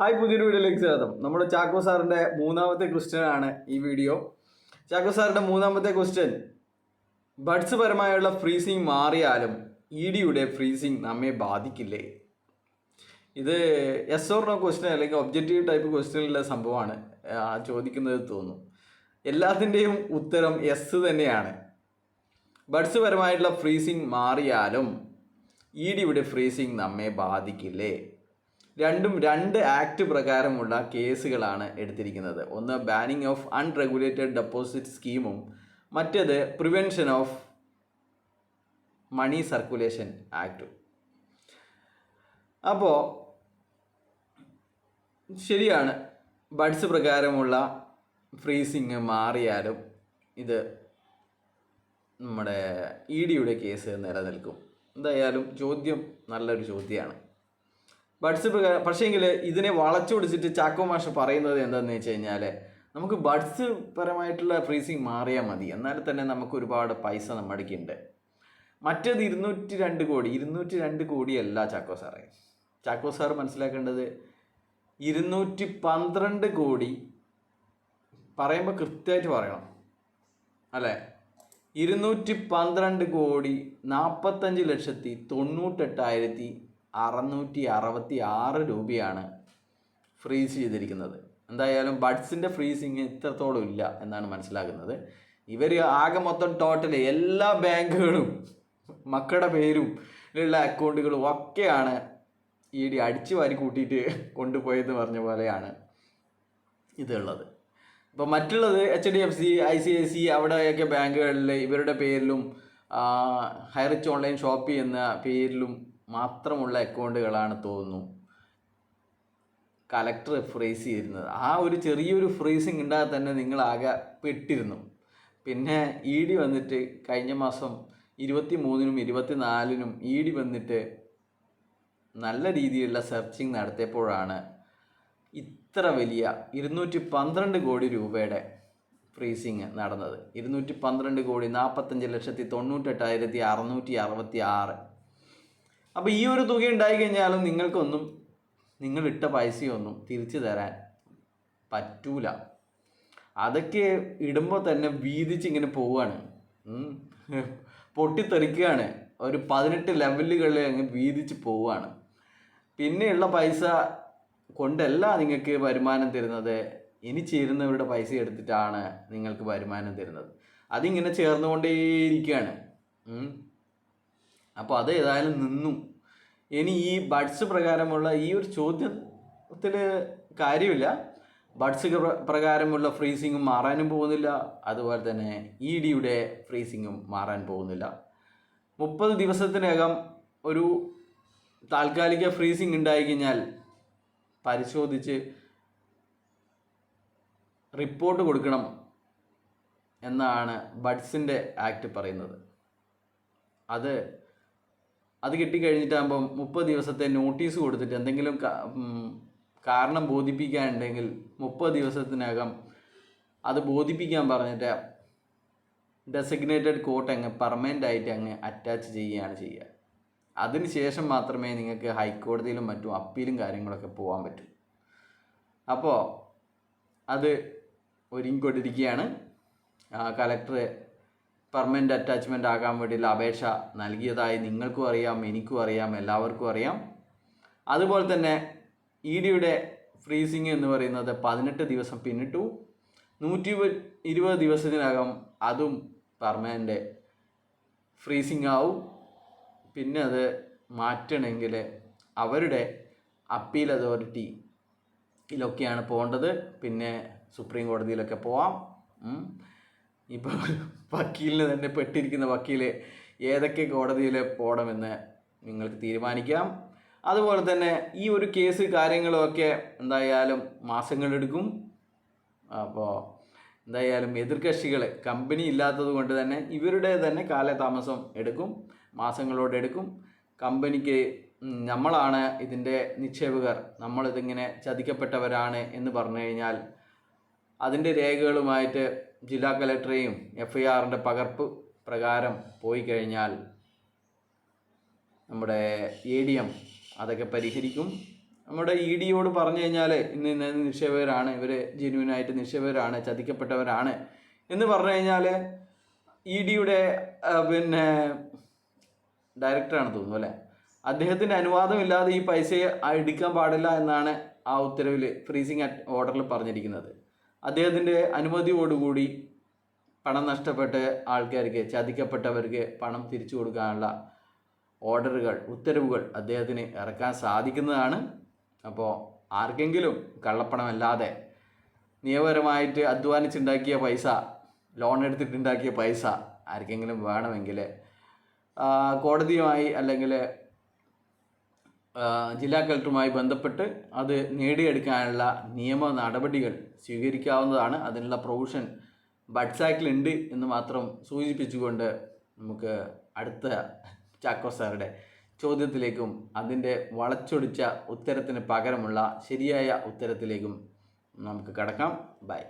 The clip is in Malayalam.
ഹായ് പുതിയൊരു വീഡിയോയിലേക്ക് സ്വാഗതം. നമ്മുടെ ചാക്കോ സാറിന്റെ മൂന്നാമത്തെ ക്വസ്റ്റ്യൻ ആണ് ഈ വീഡിയോ. ചാക്കോ സാറിന്റെ മൂന്നാമത്തെ ക്വസ്റ്റ്യൻ ബഡ്സ് പരമായുള്ള ഫ്രീസിങ് മാറിയാലും ഇ ഡിയുടെ ഫ്രീസിങ് നമ്മെ ബാധിക്കില്ലേ? ഇത് എസ് ഓർ നോ ക്വസ്റ്റ്യൻ അല്ലെങ്കിൽ ഒബ്ജക്റ്റീവ് ടൈപ്പ് ക്വസ്റ്റ്യനുള്ള സംഭവമാണ് ചോദിക്കുന്നത് തോന്നുന്നു. എല്ലാത്തിന്റെയും ഉത്തരം എസ് തന്നെയാണ്. ബഡ്സ് പരമായിട്ടുള്ള ഫ്രീസിങ് മാറിയാലും ഇ ഡിയുടെ ഫ്രീസിങ് നമ്മെ ബാധിക്കില്ലേ? രണ്ടും രണ്ട് ആക്ട് പ്രകാരമുള്ള കേസുകളാണ് എടുത്തിരിക്കുന്നത്. ഒന്ന് ബാനിങ് ഓഫ് അൺറെഗുലേറ്റഡ് ഡെപ്പോസിറ്റ് സ്കീമും മറ്റേത് പ്രിവെൻഷൻ ഓഫ് മണി സർക്കുലേഷൻ ആക്റ്റും അപ്പോൾ ശരിയാണ്. ബഡ്സ് പ്രകാരമുള്ള ഫ്രീസിങ് മാറിയാലും ഇത് നമ്മുടെ ഇ ഡിയുടെ കേസ് നിലനിൽക്കും. എന്തായാലും ചോദ്യം നല്ലൊരു ചോദ്യമാണ്. ബഡ്സ് പക്ഷേങ്കിൽ ഇതിനെ വളച്ചൊടിച്ചിട്ട് ചാക്കോ മാഷ് പറയുന്നത് എന്താണെന്ന് വെച്ച് കഴിഞ്ഞാൽ നമുക്ക് ബഡ്സ് പരമായിട്ടുള്ള ഫ്രീസിങ് മാറിയാൽ മതി. എന്നാൽ തന്നെ നമുക്ക് ഒരുപാട് പൈസ നമ്മുടെ ഉണ്ട് മറ്റേത് ഇരുന്നൂറ്റി രണ്ട് കോടി. ഇരുന്നൂറ്റി രണ്ട് കോടിയല്ല ചാക്കോ സാറേ. ചാക്കോ സാർ മനസ്സിലാക്കേണ്ടത് ഇരുന്നൂറ്റി പന്ത്രണ്ട് കോടി പറയുമ്പോൾ കൃത്യമായിട്ട് പറയണം. അല്ലേ? ഇരുന്നൂറ്റി പന്ത്രണ്ട് കോടി നാൽപ്പത്തഞ്ച് ലക്ഷത്തി തൊണ്ണൂറ്റെട്ടായിരത്തി അറുന്നൂറ്റി അറുപത്തി ആറ് രൂപയാണ് ഫ്രീസ് ചെയ്തിരിക്കുന്നത്. എന്തായാലും ബഡ്സിന്റെ ഫ്രീസിങ് ഇത്രത്തോളം ഇല്ല എന്നാണ് മനസ്സിലാക്കുന്നത് ഇവർ ആകെ മൊത്തം ടോട്ടൽ എല്ലാ ബാങ്കുകളും മക്കളുടെ പേരും ഉള്ള അക്കൗണ്ടുകളും ഒക്കെയാണ് ഈ ഡി അടിച്ചു വാരി കൂട്ടിയിട്ട് കൊണ്ടുപോയെന്ന് പറഞ്ഞ പോലെയാണ് ഇതുള്ളത്. ഇപ്പോൾ മറ്റുള്ളത് H D F C I C I C അവിടെയൊക്കെ ബാങ്കുകളിൽ ഇവരുടെ പേരിലും ഹൈറിച്ച് ഓൺലൈൻ ഷോപ്പ് എന്ന പേരിലും മാത്രമുള്ള അക്കൗണ്ടുകളാണ് തോന്നുന്നു. കലക്ടർ ഫ്രീസ് ചെയ്തിരുന്നത്. ആ ഒരു ചെറിയൊരു ഫ്രീസിങ് ഉണ്ടാകാൻ തന്നെ നിങ്ങളാകെ പെട്ടിരുന്നു. പിന്നെ ഇ ഡി വന്നിട്ട് കഴിഞ്ഞ മാസം ഇരുപത്തി മൂന്നിനും ഇരുപത്തി നാലിനും ഇ ഡി വന്നിട്ട് നല്ല രീതിയിലുള്ള സെർച്ചിങ് നടത്തിയപ്പോഴാണ് ഇത്ര വലിയ ഇരുന്നൂറ്റി പന്ത്രണ്ട് കോടി രൂപയുടെ ഫ്രീസിങ് നടന്നത്. ഇരുന്നൂറ്റി പന്ത്രണ്ട് കോടി നാൽപ്പത്തഞ്ച് ലക്ഷത്തി തൊണ്ണൂറ്റെട്ടായിരത്തി അറുന്നൂറ്റി അറുപത്തി ആറ് അപ്പോൾ ഈ ഒരു തുക ഉണ്ടായി കഴിഞ്ഞാലും നിങ്ങൾക്കൊന്നും നിങ്ങൾ ഇട്ട പൈസയൊന്നും തിരിച്ചു തരാൻ പറ്റൂല. അതൊക്കെ ഇടുമ്പോൾ തന്നെ വീതിച്ച് ഇങ്ങനെ പോവുകയാണ്. പൊട്ടിത്തെറിക്കുകയാണ് ഒരു പതിനെട്ട് ലെവലുകളിൽ അങ്ങ് വീതിച്ച് പോവുകയാണ് പിന്നെയുള്ള പൈസ കൊണ്ടല്ല നിങ്ങൾക്ക് വരുമാനം തരുന്നത്. ഇനി ചേരുന്നവരുടെ പൈസ എടുത്തിട്ടാണ് നിങ്ങൾക്ക് വരുമാനം തരുന്നത്. അതിങ്ങനെ ചേർന്നുകൊണ്ടേയിരിക്കുകയാണ്. അപ്പോൾ അത് ഏതായാലും നിന്നു. ഇനി ഈ ബഡ്സ് പ്രകാരമുള്ള ഈ ഒരു ചോദ്യത്തിൽ കാര്യമില്ല. ബഡ്സ് പ്രകാരമുള്ള ഫ്രീസിങ്ങും മാറാനും പോകുന്നില്ല. അതുപോലെ തന്നെ ഇ ഡിയുടെ ഫ്രീസിങ്ങും മാറാൻ പോകുന്നില്ല. മുപ്പത് ദിവസത്തിനകം ഒരു താൽക്കാലിക ഫ്രീസിങ് ഉണ്ടായി കഴിഞ്ഞാൽ പരിശോധിച്ച് റിപ്പോർട്ട് കൊടുക്കണം എന്നാണ് ബഡ്സിന്റെ ആക്ട് പറയുന്നത്. അത് അത് കിട്ടിക്കഴിഞ്ഞിട്ടാകുമ്പം മുപ്പത് ദിവസത്തെ നോട്ടീസ് കൊടുത്തിട്ട് എന്തെങ്കിലും കാരണം ബോധിപ്പിക്കാനുണ്ടെങ്കിൽ മുപ്പത് ദിവസത്തിനകം അത് ബോധിപ്പിക്കാൻ പറഞ്ഞിട്ട് ഡെസിഗ്നേറ്റഡ് കോർട്ട് അങ്ങ് പെർമനന്റ് ആയിട്ട് അങ്ങ് അറ്റാച്ച് ചെയ്യുകയാണ് ചെയ്യുക. അതിന് ശേഷം മാത്രമേ നിങ്ങൾക്ക് ഹൈക്കോടതിയിലും മറ്റും അപ്പീലും കാര്യങ്ങളൊക്കെ പോകാൻ പറ്റൂ. അപ്പോൾ അത് ഒരുങ്ങിക്കൊണ്ടിരിക്കുകയാണ്. കലക്ടർ പെർമനന്റ് അറ്റാച്ച്മെന്റ് ആകാൻ വേണ്ടിയുള്ള അപേക്ഷ നൽകിയതായി നിങ്ങൾക്കും അറിയാം എനിക്കും അറിയാം എല്ലാവർക്കും അറിയാം. അതുപോലെ തന്നെ ഇ ഡിയുടെ ഫ്രീസിങ് എന്ന് പറയുന്നത് പതിനെട്ട് ദിവസം പിന്നിട്ടു. നൂറ്റി ഇരുപത് ദിവസത്തിനകം അതും പെർമനന്റ് ഫ്രീസിങ് ആവും. പിന്നെ അത് മാറ്റണമെങ്കിൽ അവരുടെ അപ്പീൽ അതോറിറ്റി ഇതിലൊക്കെയാണ് പോകേണ്ടത്. പിന്നെ സുപ്രീം കോടതിയിലൊക്കെ പോവാം. ഇപ്പോൾ വക്കീലിന് തന്നെ പെട്ടിരിക്കുന്ന വക്കീൽ ഏതൊക്കെ കോടതിയിൽ പോകണമെന്ന് നിങ്ങൾക്ക് തീരുമാനിക്കാം. അതുപോലെ തന്നെ ഈ ഒരു കേസ് കാര്യങ്ങളൊക്കെ എന്തായാലും മാസങ്ങളെടുക്കും. അപ്പോൾ എന്തായാലും എതിർകക്ഷികൾ കമ്പനി ഇല്ലാത്തത് കൊണ്ട് തന്നെ ഇവരുടെ തന്നെ കാലതാമസം എടുക്കും മാസങ്ങളോടെ എടുക്കും. കമ്പനിക്ക് നമ്മളാണ് ഇതിന്റെ നിക്ഷേപകർ നമ്മളിതിങ്ങനെ ചതിക്കപ്പെട്ടവരാണ് എന്ന് പറഞ്ഞു കഴിഞ്ഞാൽ അതിന്റെ രേഖകളുമായിട്ട് ജില്ലാ കലക്ടറെയും എഫ് ഐ ആറിന്റെ പകർപ്പ് പ്രകാരം പോയി കഴിഞ്ഞാൽ നമ്മുടെ എ ഡി എം അതൊക്കെ പരിഹരിക്കും. നമ്മുടെ ഇ ഡിയോട് പറഞ്ഞു കഴിഞ്ഞാൽ ഇന്ന് ഇന്ന നിക്ഷേപകരാണ് ഇവർ ജെന്യൂനായിട്ട് നിക്ഷേപകരാണ് ചതിക്കപ്പെട്ടവരാണ് എന്ന് പറഞ്ഞു കഴിഞ്ഞാൽ ഇ ഡിയുടെ പിന്നെ ഡയറക്ടറാണ് തോന്നുന്നു അല്ലേ? അദ്ദേഹത്തിന്റെ അനുവാദമില്ലാതെ ഈ പൈസ എടുക്കാൻ പാടില്ല എന്നാണ് ആ ഉത്തരവിൽ ഫ്രീസിങ് ഓർഡറിൽ പറഞ്ഞിരിക്കുന്നത്. അദ്ദേഹത്തിന്റെ അനുമതിയോടുകൂടി പണം നഷ്ടപ്പെട്ട ആൾക്കാർക്ക് ചതിക്കപ്പെട്ടവർക്ക് പണം തിരിച്ചു കൊടുക്കാനുള്ള ഓർഡറുകൾ ഉത്തരവുകൾ അദ്ദേഹത്തിന് ഇറക്കാൻ സാധിക്കുന്നതാണ്. അപ്പോൾ ആർക്കെങ്കിലും കള്ളപ്പണമല്ലാതെ നിയമപരമായിട്ട് അധ്വാനിച്ചുണ്ടാക്കിയ പൈസ ലോൺ എടുത്തിട്ടുണ്ടാക്കിയ പൈസ ആർക്കെങ്കിലും വേണമെങ്കിൽ കോടതിയുമായി അല്ലെങ്കിൽ ജില്ലാ കളക്ടറുമായി ബന്ധപ്പെട്ട് അത് നേടിയെടുക്കാനുള്ള നിയമ നടപടികൾ സ്വീകരിക്കാവുന്നതാണ്. അതിനുള്ള പ്രൊവിഷൻ ബഡ്സ് ആക്ടിലുണ്ട് എന്ന് മാത്രം സൂചിപ്പിച്ചുകൊണ്ട് നമുക്ക് അടുത്ത ചാക്കോ സാറുടെ ചോദ്യത്തിലേക്കും അതിന്റെ വളച്ചൊടിച്ച ഉത്തരത്തിന് പകരമുള്ള ശരിയായ ഉത്തരത്തിലേക്കും നമുക്ക് കടക്കാം. ബൈ.